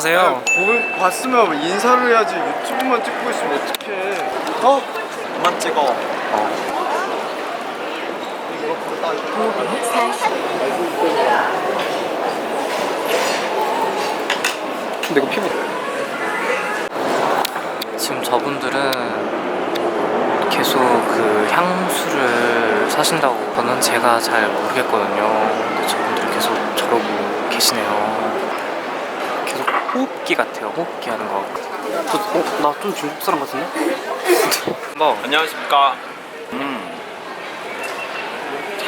안녕하세요. 보, 봤으면 인사를 해야지. 유튜브만 찍고 있으면 어떡해. 어? 그만 찍어. 근데 이거 피부 지금 저분들은 계속 그 향수를 사신다고 저는 제가 잘 모르겠거든요. 근데 저분들이 계속 저러고 계시네요 호흡기 같아요. 호흡기 하는 거. 저, 어? 나 좀 중국 사람 같은데? 뭐 안녕하십니까. 음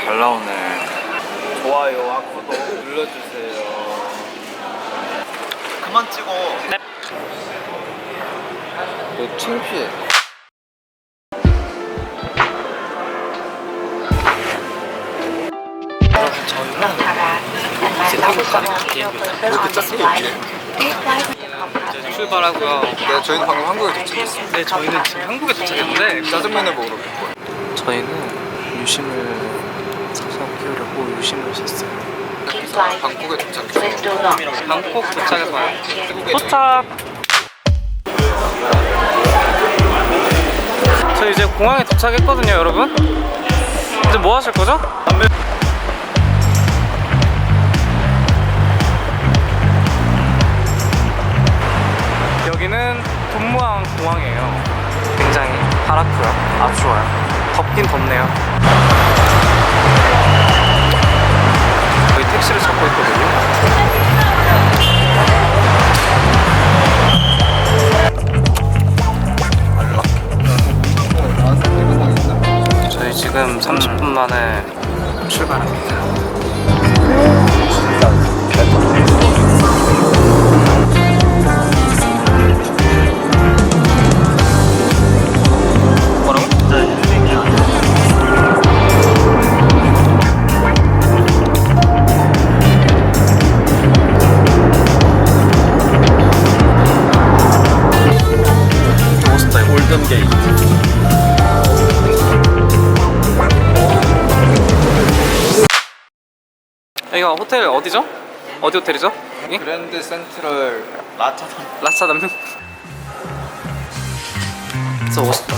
잘 나오네. 좋아요와 구독 눌러주세요. 그만 찍어. 네. 너 창피해. 여러분 저희는 이제 태국 가는 비행기 이렇게 짰어요 이제 출발하고요. 네 저희는 방금 한국에 도착했어요. 네 저희는 지금 한국에 도착했는데 짜장면을 먹으러 갈 거예요. 저희는 유심을 사서 키우려고 유심을 샀어요. 방콕에 도착했어요. 방콕 도착해서 와요 도착. 저 이제 공항에 도착했거든요 여러분. 이제 뭐 하실 거죠? 덥긴 덥네요 저희 여기가 호텔 어디죠? 어디 호텔이죠? 여기? 그랜드 센트럴 라차산 라차 남는 진짜 멋있다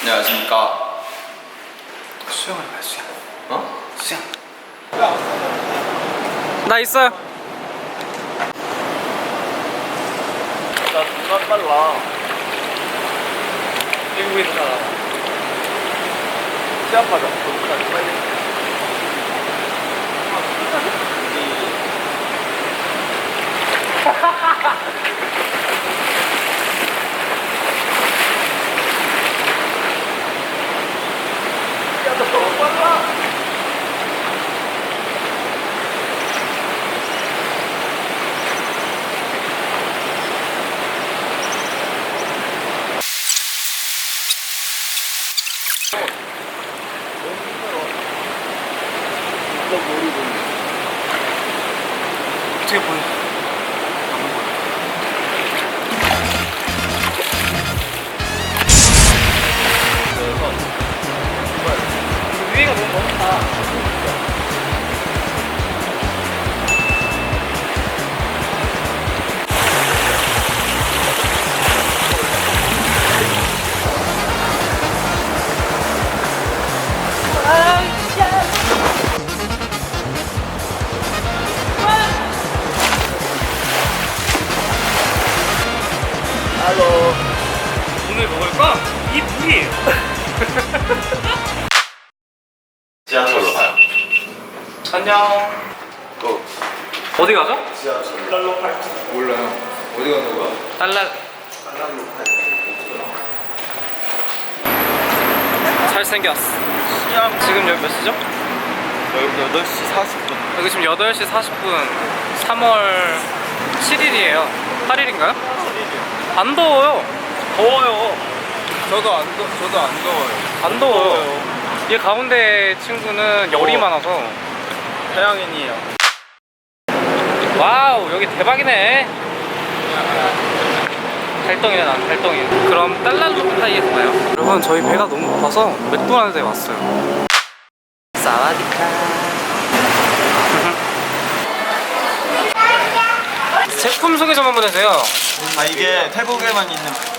안녕하십니까 수영을 가요 수영 어? 수영 나 있어요 나 누가 빨라. 미국에서 살아. 시합하자. 거기까지 빨리. 야 어떻게 보여? 위가 너무 넓다 오늘 먹을 거? 이 물이에요. 지하철로 가요. 안녕. 또 어디 가죠? 지하철 달러 팔찌 몰라요. 어디 가는 거야? 달러. 팔찌 잘생겼어. 시암 지금 몇 시죠? 여기 8시 40분. 여기 지금 8시 40분. 3월 7일이에요. 8일인가요? 안 더워요 더워요. 저도 안, 더, 저도 안 더워요. 안 더워요. 이 가운데 친구는 열이 어. 많아서. 태양인이에요. 와우 여기 대박이네. 달덩이네 난 달덩이. 그럼 딸랄루타이에서 봐요. 여러분 저희 배가 너무 고파서 맥도날드에 왔어요. 사와디카. 제품 소개 좀 한번 해주세요. 아 이게 태국에만 있는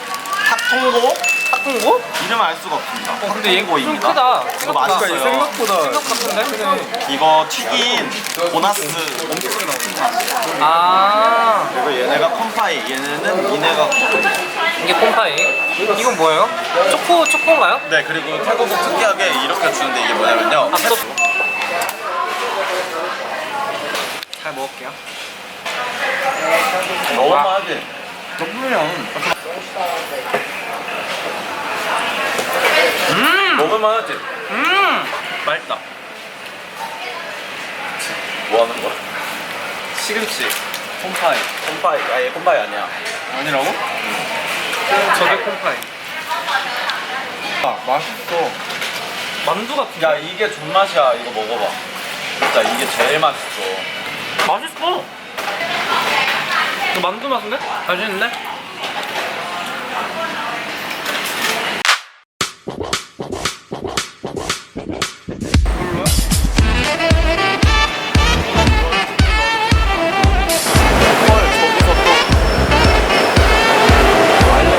탁통고 탁구고? 이름 알 수가 없습니다. 어, 근데 얘좀 탁통고입니다. 크다 이거 생각보다. 맛있어요. 생각보다. 같은데? 이거 튀긴 보나스 엄청 나옵니다. 아 그리고 얘네가 컴파이, 얘네는 이네가 이게 pom파이 이건 뭐예요? 초코 초코인가요? 네 그리고 태국 특이하게 이렇게 주는데 이게 뭐냐면요. 앞서 잘 먹을게요 먹어봐야지. 음! 먹을만 하지. 음! 맛있다 뭐 하는 거야? 시금치 pom파이 컴파이, 아얘 컴파이 아니야. 아니라고? 저게 pom파이 아, 맛있어. 만두 같은데? 야 이게 존맛이야. 이거 먹어봐. 진짜 이게 제일 맛있어. 맛있어 이거 만두 맛인데? 맛있는데?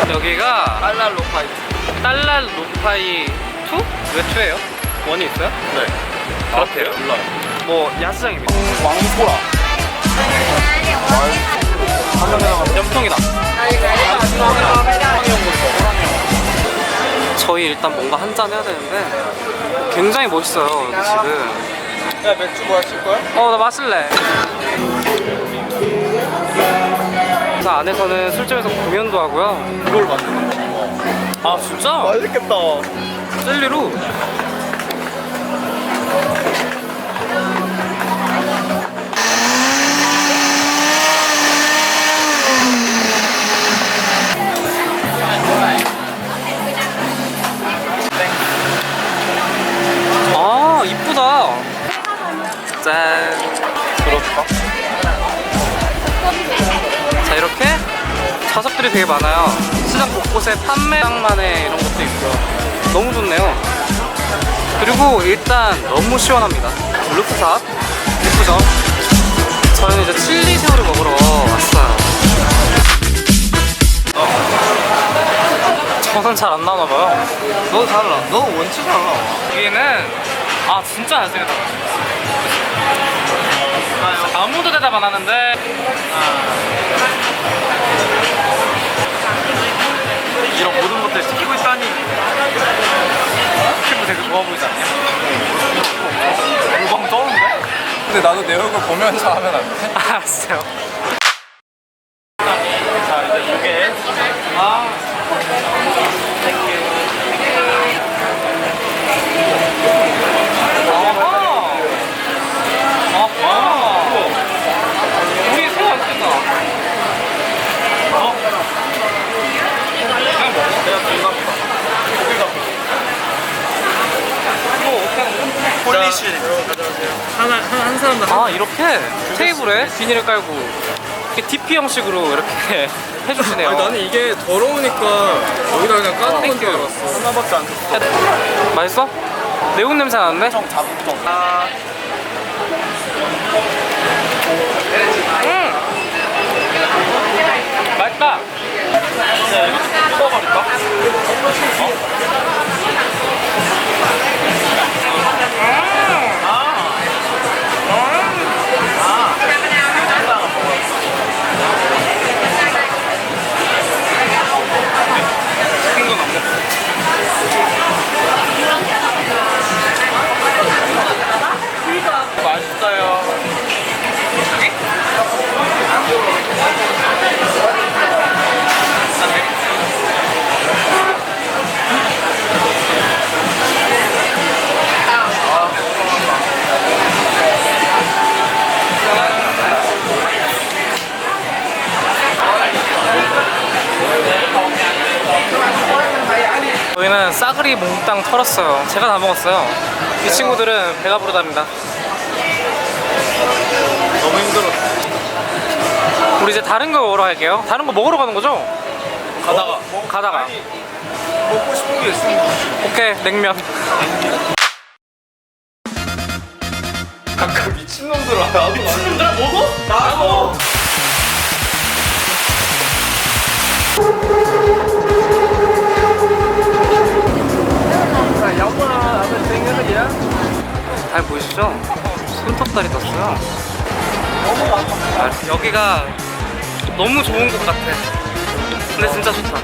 여기가 로파이. 로파이 2? 왜 2예요? 원이 있어요? 네. 그렇대요. 몰라요. 뭐 야스장입니다. 왕소라. 염통이다. 저희 일단 뭔가 한 잔 해야 되는데 굉장히 멋있어요 여기 지금. 야, 맥주 뭐 하실 거야? 어 나 마실래. 그 안에서는 술집에서 공연도 하고요. 이걸 만드는 거. 아 진짜? 맛있겠다. 젤리로. 좌석들이 되게 많아요. 시장 곳곳에 판매장만의 이런 것도 있고요. 너무 좋네요. 그리고 일단 너무 시원합니다. 루프탑. 예쁘죠? 저희는 이제 칠리 새우를 먹으러 왔어요. 저는 잘 안 나오나봐요. 너 달라. 너 원치 달라. 여기는 아 진짜 잘생겼다. 아무도 대답 안 하는데 이런 모든 것들 시키고 있다니. 피부 되게 좋아 보이지 않냐? 물방 떠는데? 근데 나도 내 얼굴 보면서 하면 안 돼? 알았어요 자 이제 두개 아. 아하. 아하. 우리 새우 안 뜯다. 어? 그냥 먹어. 내가 불갑니다. 고기가 이거 어떻게 하는 거야? 폴리쉬. 하나, 한, 한 사람당. 아, 이렇게 테이블에 비닐을 깔고 이렇게 DP 형식으로 이렇게 해주시네요. 아니, 나는 이게 더러우니까 여기다 그냥 까는 건줄 알았어. 하나밖에 안 줬어. 맛있어? 매운 냄새 나는데? 좀 자극적. 아. 음! 맛있다. 진짜 좀 뜯어버릴까? 맛있어 요. 싸그리 몽땅 털었어요. 제가 다 먹었어요. 이 친구들은 배가 부르답니다. 너무 힘들어. 우리 이제 다른 거 먹으러 갈게요. 다른 거 먹으러 가는 거죠? 가다가 가다가. 아니, 먹고 싶은 게 있으면 오케이, 냉면. 아까 미친놈들아 나도 미친놈들아 먹어? 나도. 잘 보이시죠? 손톱다리 떴어요. 아, 여기가 너무 좋은 곳 같아. 근데 진짜 좋다.